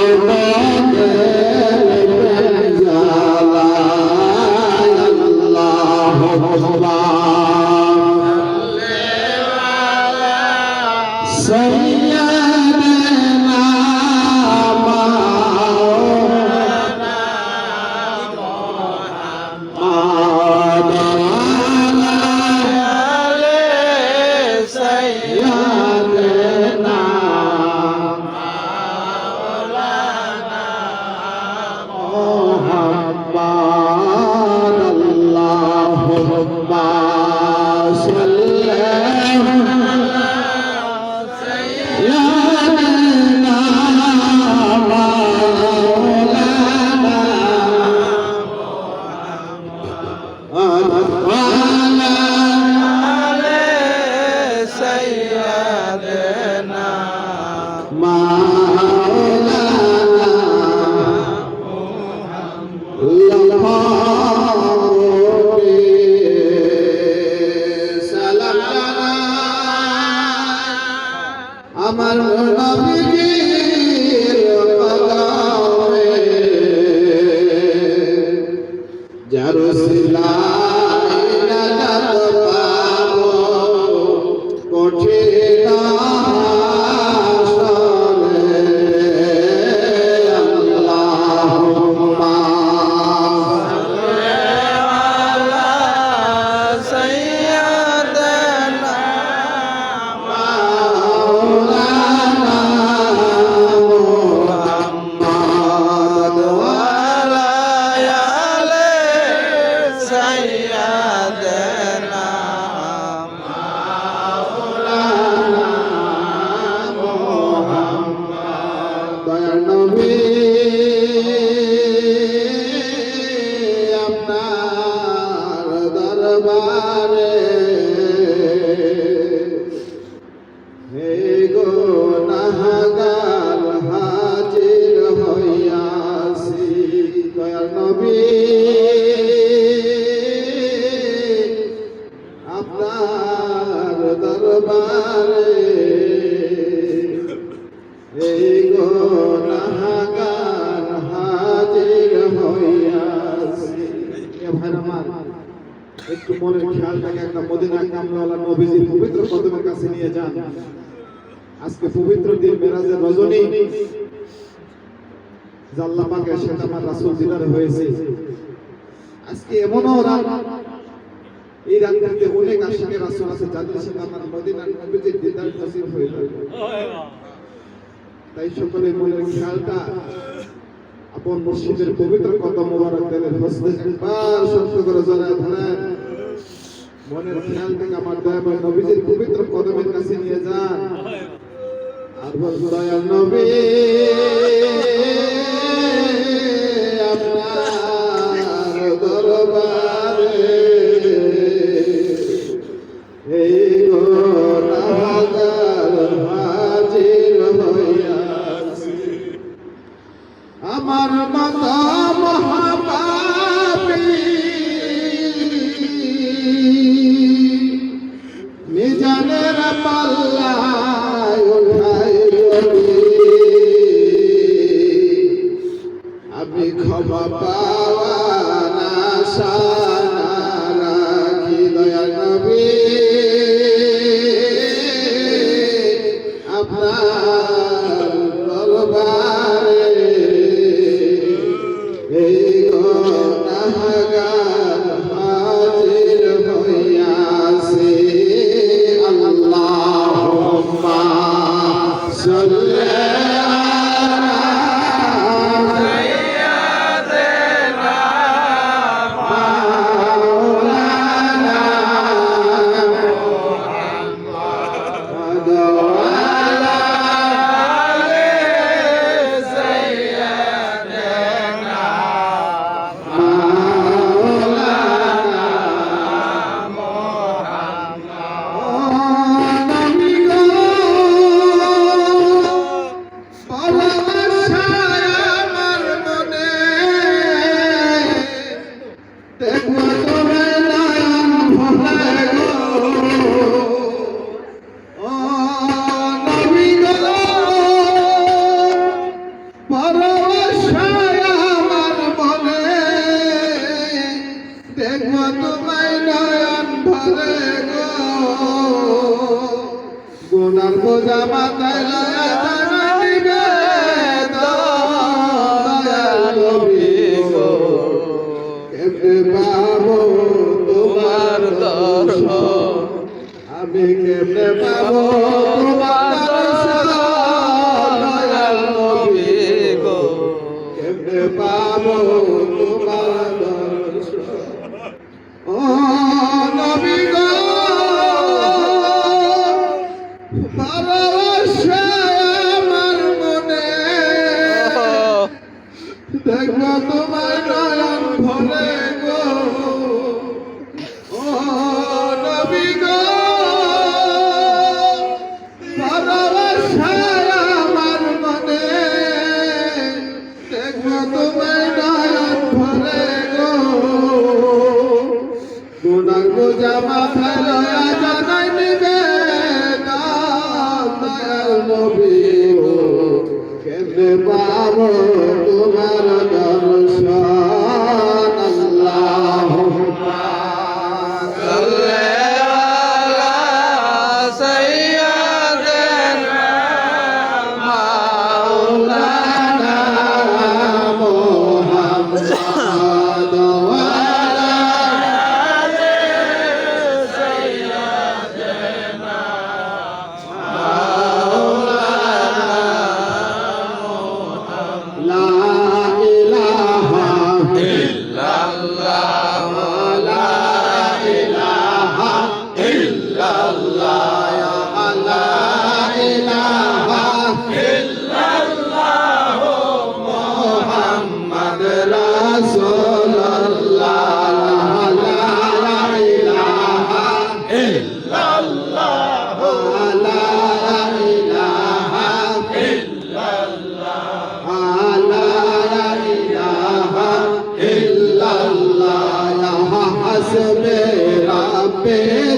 মেটাও আমার সাইয়্যিদানা একটু মনের খেয়ালটাকে একটা মদিনা কামলাওয়ালা নবীজির পবিত্র কদমের কাছে নিয়ে যান। আজকে পবিত্র দিন মেরাজের রজনী। যে আল্লাহ পাকের সাথে আমার রাসূল হয়েছে। আজকে এমনও রাত, এই রাতটিতে অনেক আশিকে রাসূল আছে, যাদের সাথে আমার মদিনার নবীজির দিদার হয়ে যাবে তাই সকলে মনের খেয়ালটা আপন মসজিদের পবিত্র কদম মোবারক তেলের হস্তে একবার শক্ত করে জড়ায় ধরেন। মনের খেয়াল থেকে আমার দয়াময় নবীজির পবিত্র কদমের কাছে নিয়ে যান। আর বল দয়াল নবী, আপনার দরবারে তোমার তোমার